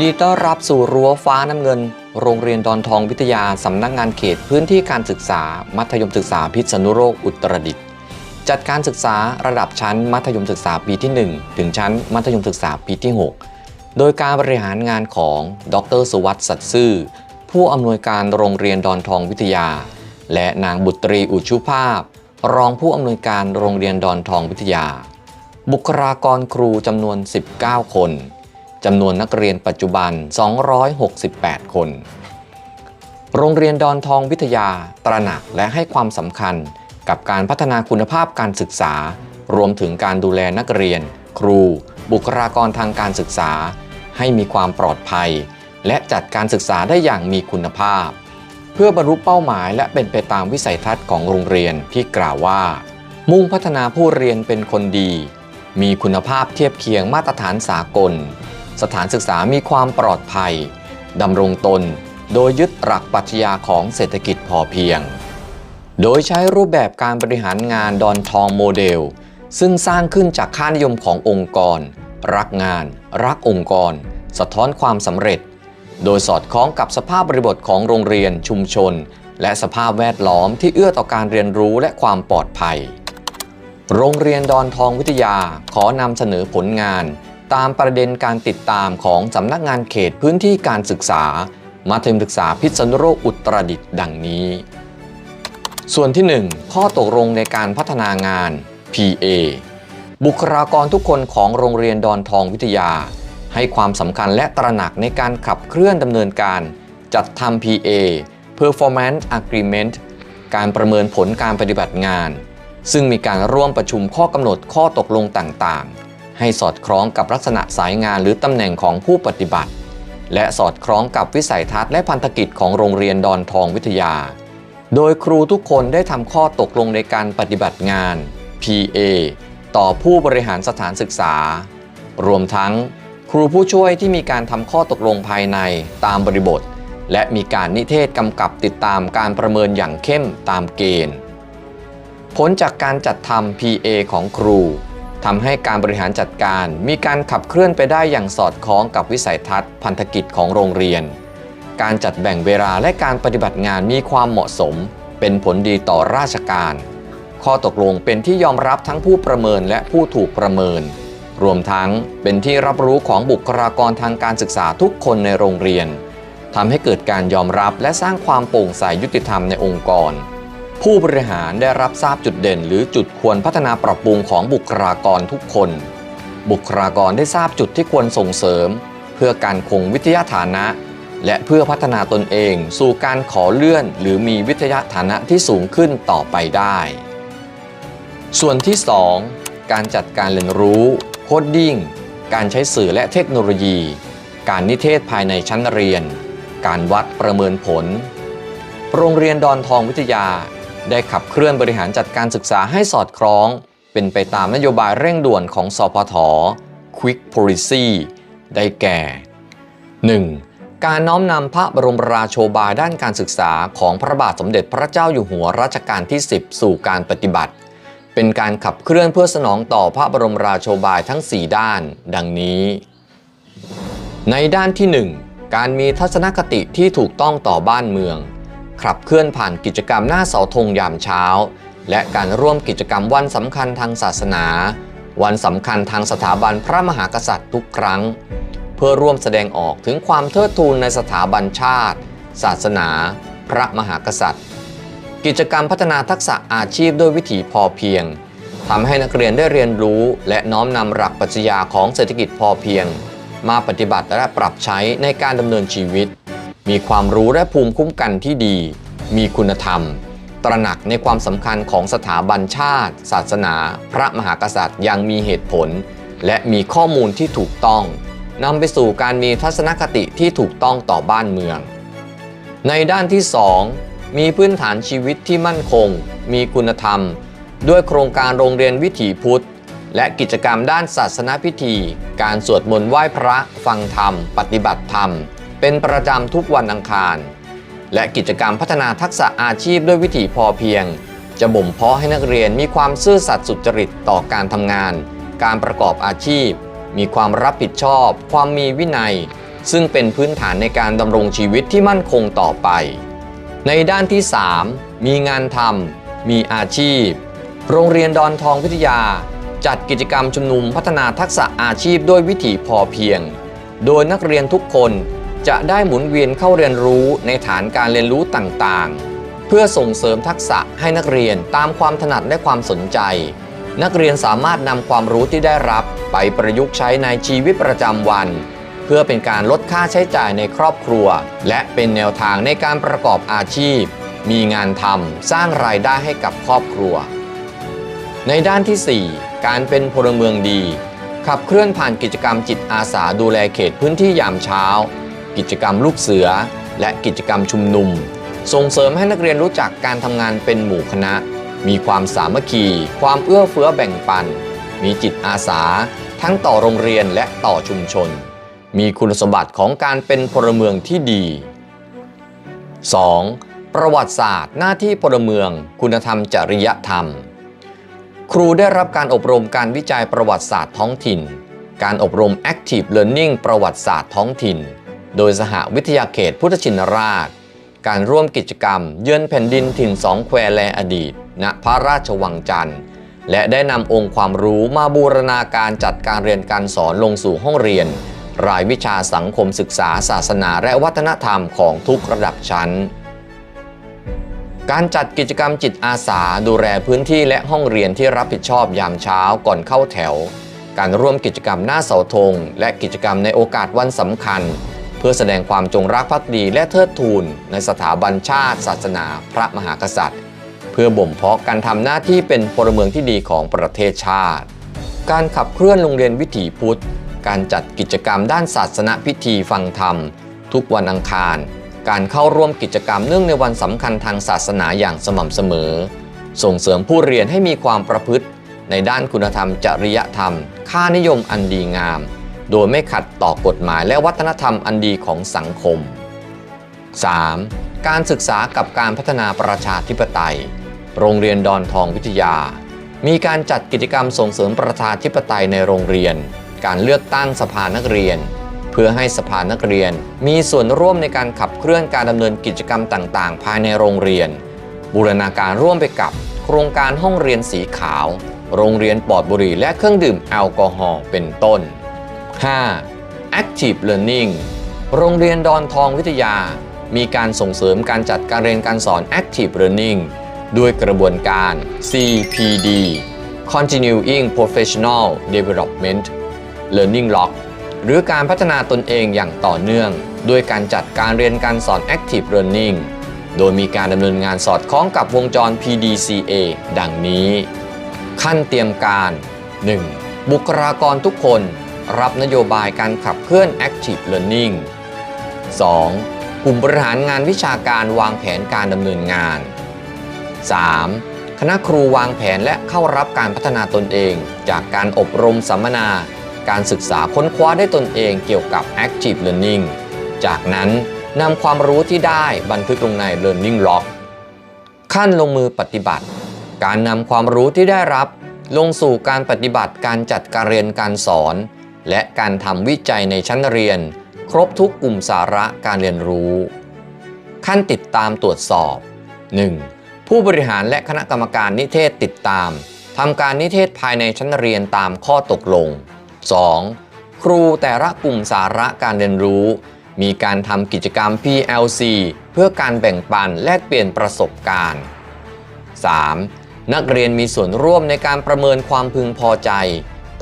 นดีต้อนรับสู่รั้วฟ้าน้ำเงิน โรงเรียนดอนทองวิทยาสำนักงานเขตพื้นที่การศึกษา มัธยมศึกษาพิษณุโลกอุตรดิตถ์จัดการศึกษาระดับชั้นมัธยมศึกษาปีที่ 1 ถึงชั้นมัธยมศึกษาปีที่ 6 โดยการบริหารงานของดรสุวัสดิ์สัตย์ซื่อ ผู้อำนวยการโรงเรียนดอนทองวิทยา และนางบุตรีอุชุภาพ รองผู้อำนวยการโรงเรียนดอนทองวิทยา บุคลากรครูจำนวน 19 คน จำนวนนักเรียนปัจจุบัน 268 คน โรงเรียนดอนทองวิทยาตระหนักและให้ความสำคัญกับการพัฒนาคุณภาพการศึกษา รวมถึงการดูแลนักเรียน ครู บุคลากรทางการศึกษา ให้มีความปลอดภัย และจัดการศึกษาได้อย่างมีคุณภาพ เพื่อบรรลุเป้าหมายและเป็นไปตามวิสัยทัศน์ของโรงเรียนที่กล่าวว่า มุ่งพัฒนาผู้เรียนเป็นคนดี มีคุณภาพเทียบเคียงมาตรฐานสากล สถานศึกษามีความปลอดภัยดำรงตน โดยยึดหลักปรัชญาของเศรษฐกิจพอเพียง โดยใช้รูปแบบการบริหารงานดอนทองโมเดล ซึ่งสร้างขึ้นจากค่านิยมขององค์กร รักงาน รักองค์กร สะท้อนความสำเร็จ โดยสอดคล้องกับสภาพบริบทของโรงเรียนชุมชน และสภาพแวดล้อมที่เอื้อต่อการเรียนรู้และความปลอดภัย โรงเรียนดอนทองวิทยาขอนำเสนอผลงาน ตามประเด็นการติดตามของสำนักงานเขตพื้นที่การศึกษา มัธยมศึกษาพิษณุโลกอุตรดิตถ์ดังนี้ ส่วนที่ 1 ข้อตกลงในการพัฒนางาน PA บุคลากรทุกคนของโรงเรียนดอนทองวิทยา ให้ความสำคัญและตระหนักในการขับเคลื่อนดำเนินการ จัดทำ PA Performance Agreement การประเมินผลการปฏิบัติงาน ซึ่งมีการร่วมประชุมข้อกำหนดข้อตกลงต่างๆ ให้สอดคล้องกับลักษณะสายงานหรือตำแหน่งของผู้ปฏิบัติ และสอดคล้องกับวิสัยทัศน์และพันธกิจของโรงเรียนดอนทองวิทยา โดยครูทุกคนได้ทำข้อตกลงในการปฏิบัติงาน PA ต่อผู้บริหารสถานศึกษา รวมทั้ง ครูผู้ช่วยที่มีการทำข้อตกลงภายในตามบริบท และมีการนิเทศกำกับติดตามการประเมินอย่างเข้มตามเกณฑ์ ผลจากการจัดทำ PA ของครู ทำให้การบริหารจัดการมีการขับเคลื่อนไปได้อย่างสอดคล้องกับวิสัยทัศน์พันธกิจของโรงเรียน การจัดแบ่งเวลาและการปฏิบัติงานมีความเหมาะสม เป็นผลดีต่อราชการ ข้อตกลงเป็นที่ยอมรับทั้งผู้ประเมินและผู้ถูกประเมิน รวมทั้งเป็นที่รับรู้ของบุคลากรทางการศึกษาทุกคนในโรงเรียนทำให้เกิดการยอมรับและสร้างความโปร่งใสยุติธรรมในองค์กร ผู้บริหารได้รับทราบจุดเด่น หรือจุดควรพัฒนาปรับปรุงของบุคลากรทุกคน บุคลากรได้ทราบจุดที่ควรส่งเสริม เพื่อการคงวิทยาฐานะ และเพื่อพัฒนาตนเอง สู่การขอเลื่อน หรือมีวิทยาฐานะที่สูงขึ้นต่อไปได้ ส่วนที่ 2 การจัดการเรียนรู้โคดดิ้งการใช้สื่อและเทคโนโลยี การนิเทศภายในชั้นเรียน การวัดประเมินผล โรงเรียนดอนทองวิทยา ได้ขับเคลื่อนบริหารจัดการศึกษาให้สอดคล้อง เป็นไปตามนโยบายเร่งด่วนของสพท Quick Policy ได้แก่ 1. การน้อมนำพระบรมราโชบายด้านการศึกษาของพระบาทสมเด็จพระเจ้าอยู่หัวรัชกาลที่ 10 สู่การปฏิบัติ เป็นการขับเคลื่อนเพื่อสนองต่อพระบรมราโชบายทั้ง 4 ด้าน ดังนี้ ในด้านที่ 1 การมีทัศนคติที่ถูกต้องต่อบ้านเมือง ขับเคลื่อนผ่านกิจกรรมหน้าเสาธงยามเช้า และการร่วมกิจกรรมวันสำคัญทางศาสนา วันสำคัญทางสถาบันพระมหากษัตริย์ทุกครั้ง เพื่อร่วมแสดงออกถึงความเทิดทูนในสถาบันชาติ ศาสนา พระมหากษัตริย์ กิจกรรมพัฒนาทักษะอาชีพด้วยวิถีพอเพียงทำให้นักเรียนได้เรียนรู้และน้อมนำหลักปรัชญาของเศรษฐกิจพอเพียง มาปฏิบัติและปรับใช้ในการดำเนินชีวิต มีความรู้และภูมิคุ้มกันที่ดี มีคุณธรรม ตระหนักในความสำคัญของสถาบันชาติ ศาสนา พระมหากษัตริย์อย่างมีเหตุผล และมีข้อมูลที่ถูกต้องนำไปสู่การมีทัศนคติที่ถูกต้องต่อบ้านเมือง ในด้านที่ 2 มีพื้นฐานชีวิตที่มั่นคง มีคุณธรรม ด้วยโครงการโรงเรียนวิถีพุทธ และกิจกรรมด้านศาสนาพิธี การสวดมนต์ไหว้พระ ฟังธรรม ปฏิบัติธรรม เป็นประจำทุกวันอังคาร และกิจกรรมพัฒนาทักษะอาชีพด้วยวิถีพอเพียง จะบ่มเพาะให้นักเรียนมีความซื่อสัตย์สุจริตต่อการทำงาน การประกอบอาชีพ มีความรับผิดชอบ ความมีวินัย ซึ่งเป็นพื้นฐานในการดำรงชีวิตที่มั่นคงต่อไป ในด้านที่ 3 มีงานทำมีอาชีพ โรงเรียนดอนทองวิทยาจัดกิจกรรมชุมนุมพัฒนาทักษะอาชีพด้วยวิถีพอเพียง โดยนักเรียนทุกคน จะได้หมุนเวียนเข้าเรียนรู้ในฐานการเรียนรู้ต่างๆ เพื่อส่งเสริมทักษะให้นักเรียนตามความถนัดและความสนใจ นักเรียนสามารถนำความรู้ที่ได้รับไปประยุกต์ใช้ในชีวิตประจำวัน เพื่อเป็นการลดค่าใช้จ่ายในครอบครัว และเป็นแนวทางในการประกอบอาชีพ มีงานทำสร้างรายได้ให้กับครอบครัว ในด้านที่ 4 การเป็นพลเมืองดี ขับเคลื่อนผ่านกิจกรรมจิตอาสาดูแลเขตพื้นที่ยามเช้า กิจกรรมลูกเสือ และกิจกรรมชุมนุม ส่งเสริมให้นักเรียนรู้จักการทำงานเป็นหมู่คณะ มีความสามัคคี ความเอื้อเฟื้อแบ่งปัน มีจิตอาสา ทั้งต่อโรงเรียนและต่อชุมชน มีคุณสมบัติของการเป็นพลเมืองที่ดี 2. ประวัติศาสตร์ หน้าที่พลเมือง คุณธรรมจริยธรรม ครูได้รับการอบรมการวิจัยประวัติศาสตร์ท้องถิ่น การอบรม Active Learning ประวัติศาสตร์ท้องถิ่น โดยสหวิทยาเขตพุทธชินราช การร่วมกิจกรรม เยือนแผ่นดินถิ่นสองแควแลอดีต ณพระราชวังจันทร์ และได้นำองค์ความรู้มาบูรณาการจัดการเรียนการสอนลงสู่ห้องเรียน รายวิชาสังคมศึกษาศาสนาและวัฒนธรรมของทุกระดับชั้นการจัดกิจกรรมจิตอาสาดูแลพื้นที่และห้องเรียนที่รับผิดชอบยามเช้าก่อนเข้าแถว การร่วมกิจกรรมหน้าเสาธงและกิจกรรมในโอกาสวันสำคัญ เพื่อแสดงความจงรักภักดีและเทิดทูนในสถาบันชาติ ศาสนา พระมหากษัตริย์ เพื่อบ่มเพาะการทำหน้าที่เป็นพลเมืองที่ดีของประเทศชาติ การขับเคลื่อนโรงเรียนวิถีพุทธ การจัดกิจกรรมด้านศาสนพิธีฟังธรรม ทุกวันอังคาร การเข้าร่วมกิจกรรมเนื่องในวันสำคัญทางศาสนาอย่างสม่ำเสมอ ส่งเสริมผู้เรียนให้มีความประพฤติ ในด้านคุณธรรมจริยธรรม ค่านิยมอันดีงาม โดยไม่ขัดต่อกฎหมายและวัฒนธรรมอันดีของสังคม 3. การศึกษากับการพัฒนาประชาธิปไตย โรงเรียนดอนทองวิทยา มีการจัดกิจกรรมส่งเสริมประชาธิปไตยในโรงเรียน การเลือกตั้งสภานักเรียน เพื่อให้สภานักเรียน มีส่วนร่วมในการขับเคลื่อนการดำเนินกิจกรรมต่างๆ ภายในโรงเรียน บูรณาการร่วมไปกับ โครงการห้องเรียนสีขาว โรงเรียนปลอดบุหรี่และเครื่องดื่มแอลกอฮอล์เป็นต้น 5. Active Learning โรงเรียนดอนทองวิทยา มีการส่งเสริมการจัดการเรียนการสอน Active Learning ด้วยกระบวนการ CPD Continuing Professional Development Learning Lock หรือการพัฒนาตนเองอย่างต่อเนื่อง ด้วยการจัดการเรียนการสอน Active Learning โดยมีการดำเนินงานสอดคล้องกับวงจร PDCA ดังนี้ ขั้นเตรียมการ 1. บุคลากรทุกคน รับนโยบายการขับเคลื่อน Active Learning 2. กลุ่มบริหารงานวิชาการวางแผนการดำเนินงาน 3. คณะครูวางแผนและเข้ารับการพัฒนาตนเอง จากการอบรมสัมมนา การศึกษาค้นคว้าได้ตนเองเกี่ยวกับ Active Learning จากนั้นนำความรู้ที่ได้บันทึกลงใน Learning Log ขั้นลงมือปฏิบัติ การนำความรู้ที่ได้รับ ลงสู่การปฏิบัติการจัดการเรียนการสอน และการทำวิจัยในชั้นเรียน ครบทุกกลุ่มสาระการเรียนรู้ ขั้นติดตามตรวจสอบ 1. ผู้บริหารและคณะกรรมการนิเทศติดตามทำการนิเทศภายในชั้นเรียนตามข้อตกลง 2. ครูแต่ละกลุ่มสาระการเรียนรู้ มีการทำกิจกรรม PLC เพื่อการแบ่งปันแลกเปลี่ยนประสบการณ์ 3. นักเรียนมีส่วนร่วมในการประเมินความพึงพอใจ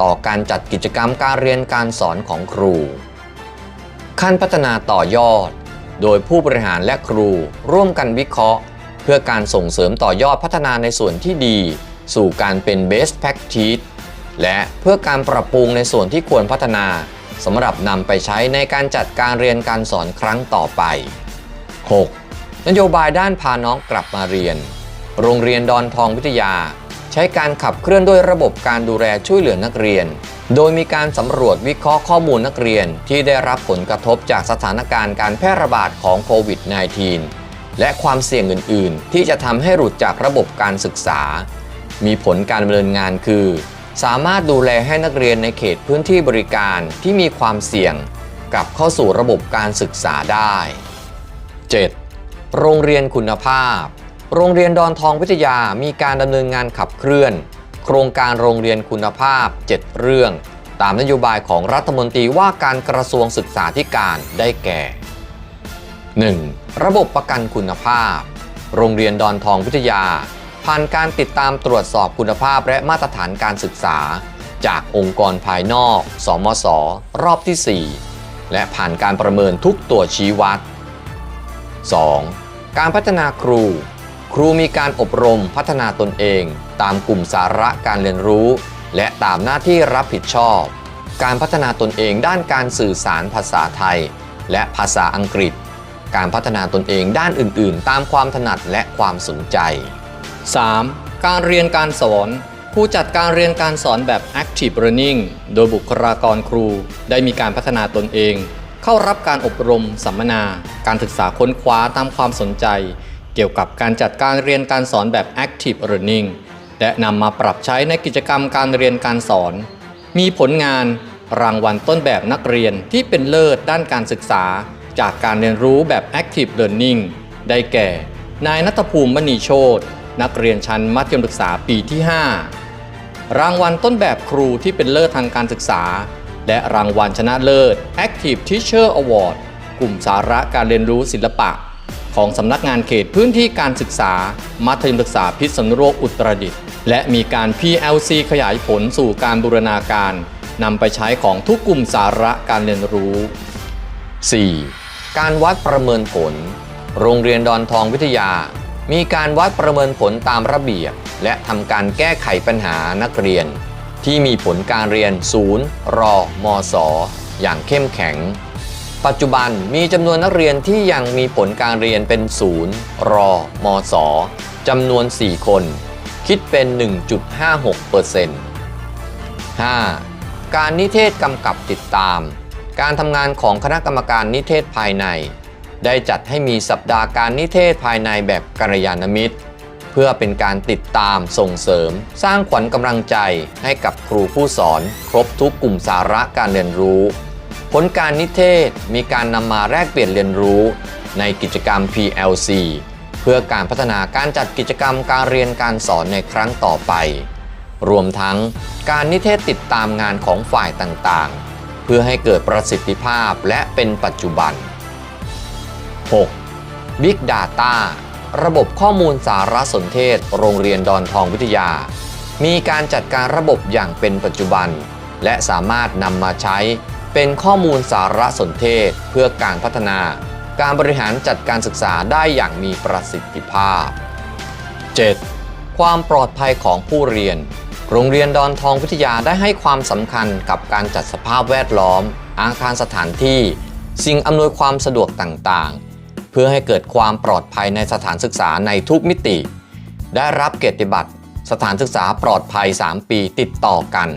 ต่อการจัดกิจกรรมการเรียนการสอนของครู ขั้นพัฒนาต่อยอด โดยผู้บริหารและครูร่วมกันวิเคราะห์ เพื่อการส่งเสริมต่อยอดพัฒนาในส่วนที่ดี สู่การเป็น best practice และเพื่อการปรับปรุงในส่วนที่ควรพัฒนาสำหรับนำไปใช้ในการจัดการเรียนการสอนครั้งต่อไป 6. นโยบายด้านพาน้องกลับมาเรียน โรงเรียนดอนทองวิทยา ช้การขับเคลื่อนด้วยระบบการดูแลช่วยเหลือนักเรียน โดยมีการสำรวจวิเคราะห์ข้อมูลนักเรียนที่ได้รับผลกระทบจากสถานการณ์การแพร่ระบาดของโควิด -19 และความเสี่ยงอื่น ๆ ที่จะทำให้หลุดจากระบบการศึกษา มีผลการดำเนินงานคือ สามารถดูแลให้นักเรียนในเขตพื้นที่บริการที่มีความเสี่ยงกลับเข้าสู่ระบบการศึกษาได้ 7. โรงเรียนคุณภาพ โรงเรียนดอนทองวิทยามีการดำเนินงานขับเคลื่อน โครงการโรงเรียนคุณภาพ 7 เรื่อง ตามนโยบายของรัฐมนตรีว่าการกระทรวงศึกษาธิการได้แก่ 1. ระบบประกันคุณภาพ โรงเรียนดอนทองวิทยา ผ่านการติดตามตรวจสอบคุณภาพและมาตรฐานการศึกษา จากองค์กรภายนอก สมส รอบที่ 4 และผ่านการประเมินทุกตัวชี้วัด 2. การพัฒนาครู ครูมีการอบรมพัฒนาตนเอง ตามกลุ่มสาระการเรียนรู้ และตามหน้าที่รับผิดชอบ การพัฒนาตนเองด้านการสื่อสารภาษาไทย และภาษาอังกฤษ การพัฒนาตนเองด้านอื่น ๆ ตามความถนัดและความสนใจ 3. การเรียนการสอน ผู้จัดการเรียนการสอนแบบ Active Learning โดยบุคลากรครู ได้มีการพัฒนาตนเอง เข้ารับการอบรม สัมมนา การศึกษาค้นคว้าตามความสนใจ เกี่ยวกับการจัดการเรียนการสอนแบบ Active Learning และนำมาปรับใช้ในกิจกรรมการเรียนการสอน มีผลงานรางวัลต้นแบบนักเรียนที่เป็นเลิศด้านการศึกษา จากการเรียนรู้แบบ Active Learning ได้แก่ นายนัทภูมิมณีโชตนักเรียนชั้นมัธยมศึกษาปีที่ 5 รางวัลต้นแบบครูที่เป็นเลิศทางการศึกษา และรางวัลชนะเลิศ Active Teacher Award กลุ่มสาระการเรียนรู้ศิลปะ ของสำนักงานเขตพื้นที่การศึกษา มัธยมศึกษาพิษณุโลกอุตรดิตถ์และมีการ PLC ขยายผลสู่การบูรณาการนำไปใช้ของทุกกลุ่มสาระการเรียนรู้ 4. การวัดประเมินผล โรงเรียนดอนทองวิทยา มีการวัดประเมินผลตามระเบียบ และทำการแก้ไขปัญหานักเรียน ที่มีผลการเรียน0รอมศอย่างเข้มแข็ง ปัจจุบันมีจำนวนนักเรียนที่ยังมีผลการเรียนเป็น0รอมศจำนวน 4 คน คิดเป็น 1.56% 5. การนิเทศกำกับติดตาม การทำงานของคณะกรรมการนิเทศภายใน ได้จัดให้มีสัปดาห์การนิเทศภายในแบบกัลยาณมิตร เพื่อเป็นการติดตามส่งเสริม สร้างขวัญกำลังใจให้กับครูผู้สอน ครบทุกกลุ่มสาระการเรียนรู้ ผลการนิเทศมีการนำมาแลกเปลี่ยนเรียนรู้ในกิจกรรม PLC เพื่อการพัฒนาการจัดกิจกรรมการเรียนการสอนในครั้งต่อไป รวมทั้งการนิเทศติดตามงานของฝ่ายต่างๆ เพื่อให้เกิดประสิทธิภาพและเป็นปัจจุบัน 6. Big Data ระบบข้อมูลสารสนเทศ โรงเรียนดอนทองวิทยา มีการจัดการระบบอย่างเป็นปัจจุบัน และสามารถนำมาใช้ เป็นข้อมูลสารสนเทศเพื่อการพัฒนา การบริหารจัดการศึกษาได้อย่างมีประสิทธิภาพ 7. ความปลอดภัยของผู้เรียน โรงเรียนดอนทองวิทยาได้ให้ความสำคัญกับการจัดสภาพแวดล้อม อาคารสถานที่ สิ่งอำนวยความสะดวกต่างๆ เพื่อให้เกิดความปลอดภัยในสถานศึกษาในทุกมิติ ได้รับเกียรติบัตรสถานศึกษาปลอดภัย 3 ปีติดต่อกัน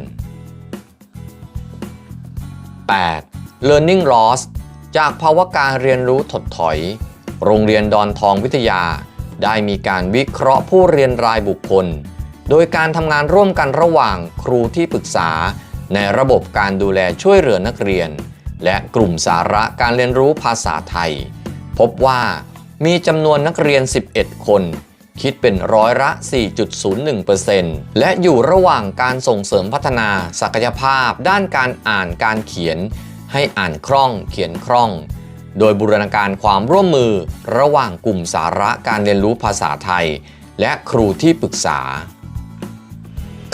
8. Learning loss จากภาวะการเรียนรู้ถดถอย โรงเรียนดอนทองวิทยา ได้มีการวิเคราะห์ผู้เรียนรายบุคคล โดยการทำงานร่วมกันระหว่างครูที่ปรึกษา ในระบบการดูแลช่วยเหลือนักเรียน และกลุ่มสาระการเรียนรู้ภาษาไทย พบว่ามีจำนวนนักเรียน 11 คน คิดเป็นร้อยละ 4.01%และอยู่ระหว่างการส่งเสริมพัฒนาศักยภาพ ด้านการอ่านการเขียน ให้อ่านคล่องเขียนคล่อง โดยบูรณาการความร่วมมือระหว่างกลุ่มสาระการเรียนรู้ภาษาไทย และครูที่ปรึกษา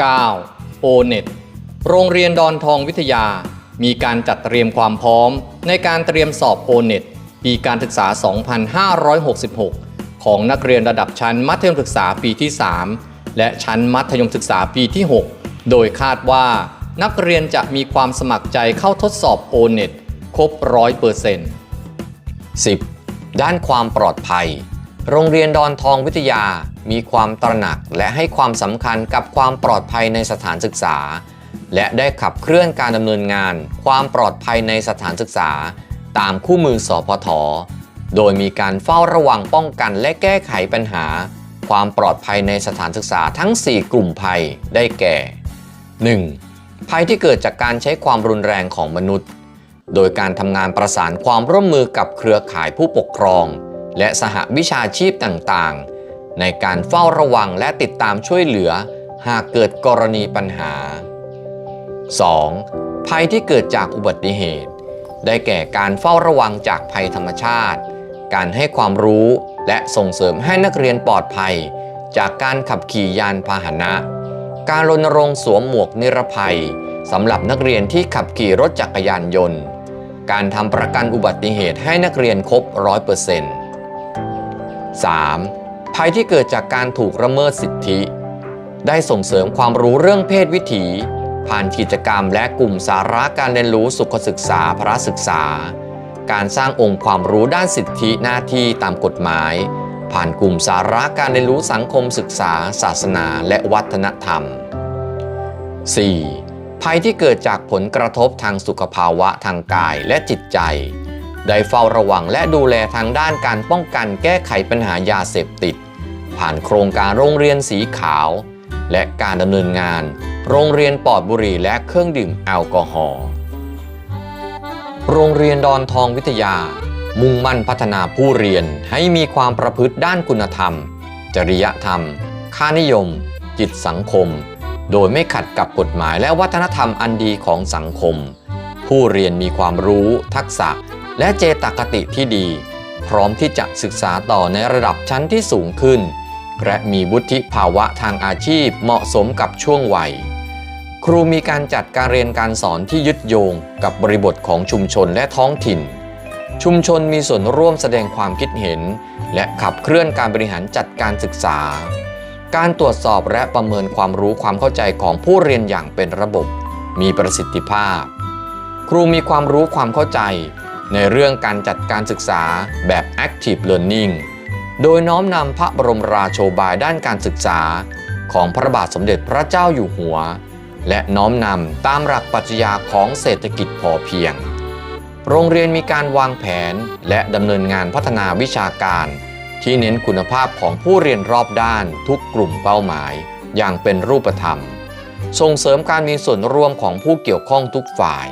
9. o n e t โรงเรียนดอนทองวิทยา มีการจัดเตรียมความพร้อม ในการเตรียมสอบ o n e t ปีการศึกษา 2566 ของนักเรียนระดับชั้นมัธยมศึกษาปีที่ 3 และชั้นมัธยมศึกษาปีที่ 6 โดยคาดว่า นักเรียนจะมีความสมัครใจเข้าทดสอบ o n e t ครบ100% 10. ด้านความปลอดภัย โรงเรียนดอนทองวิทยามีความตระหนักและให้ความสำคัญกับความปลอดภัยในสถานศึกษา และได้ขับเคลื่อนการดำเนินงาน ความปลอดภัยในสถานศึกษา ตามคู่มือสพท โดยมีการเฝ้าระวังป้องกันและแก้ไขปัญหา ความปลอดภัยในสถานศึกษาทั้ง 4 กลุ่มภัยได้แก่ 1. ภัยที่เกิดจากการใช้ความรุนแรงของมนุษย์ โดยการทำงานประสานความร่วมมือกับเครือข่ายผู้ปกครอง และสหวิชาชีพต่างๆ ในการเฝ้าระวังและติดตามช่วยเหลือ หากเกิดกรณีปัญหา 2. ภัยที่เกิดจากอุบัติเหตุ ได้แก่การเฝ้าระวังจากภัยธรรมชาติ การให้ความรู้และส่งเสริมให้นักเรียนปลอดภัย จากการขับขี่ยานพาหนะ การรณรงค์สวมหมวกนิรภัยสำหรับนักเรียนที่ขับขี่รถจักรยานยนต์ การทำประกันอุบัติเหตุให้นักเรียนครบ 100% 3. ภัยที่เกิดจากการถูกละเมิดสิทธิ ได้ส่งเสริมความรู้เรื่องเพศวิถี ผ่านกิจกรรมและกลุ่มสาระการเรียนรู้สุขศึกษาพระศึกษา การสร้างองค์ความรู้ด้านสิทธิหน้าที่ตามกฎหมาย ผ่านกลุ่มสาระการเรียนรู้สังคมศึกษา ศาสนาและวัฒนธรรม 4. ภัยที่เกิดจากผลกระทบทางสุขภาวะทางกายและจิตใจ ได้เฝ้าระวังและดูแลทางด้านการป้องกันแก้ไขปัญหายาเสพติด ผ่านโครงการโรงเรียนสีขาว และการดำเนินงาน โรงเรียนปลอดบุหรี่และเครื่องดื่มแอลกอฮอล์ โรงเรียนดอนทองวิทยา มุ่งมั่นพัฒนาผู้เรียนให้มีความประพฤติด้านคุณธรรม จริยธรรม ค่านิยม จิตสังคม โดยไม่ขัดกับกฎหมายและวัฒนธรรมอันดีของสังคม ผู้เรียนมีความรู้ ทักษะ และเจตคติที่ดี พร้อมที่จะศึกษาต่อในระดับชั้นที่สูงขึ้น และมีวุฒิภาวะทางอาชีพเหมาะสมกับช่วงวัย ครูมีการจัดการเรียนการสอนที่ยึดโยงกับบริบทของชุมชนและท้องถิ่น ชุมชนมีส่วนร่วมแสดงความคิดเห็น และขับเคลื่อนการบริหารจัดการศึกษา การตรวจสอบและประเมินความรู้ความเข้าใจของผู้เรียนอย่างเป็นระบบ มีประสิทธิภาพ ครูมีความรู้ความเข้าใจ ในเรื่องการจัดการศึกษาแบบ active learning โดยน้อมนำพระบรมราโชบายด้านการศึกษา ของพระบาทสมเด็จพระเจ้าอยู่หัว และน้อมนำตามหลักปรัชญาของเศรษฐกิจพอเพียง โรงเรียนมีการวางแผนและดำเนินงานพัฒนาวิชาการ ที่เน้นคุณภาพของผู้เรียนรอบด้านทุกกลุ่มเป้าหมาย อย่างเป็นรูปธรรม ส่งเสริมการมีส่วนร่วมของผู้เกี่ยวข้องทุกฝ่าย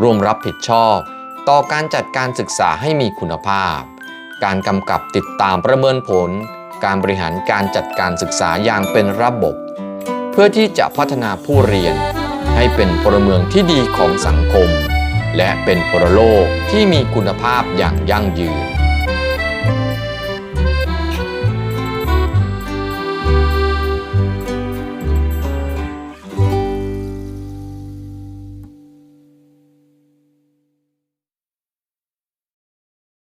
ร่วมรับผิดชอบ ต่อการจัดการศึกษาให้มีคุณภาพ การกำกับติดตามประเมินผล การบริหารการจัดการศึกษาอย่างเป็นระบบ เพื่อที่จะพัฒนาผู้เรียน ให้เป็นพลเมืองที่ดีของสังคม และเป็นพลโลกที่มีคุณภาพอย่างยั่งยืน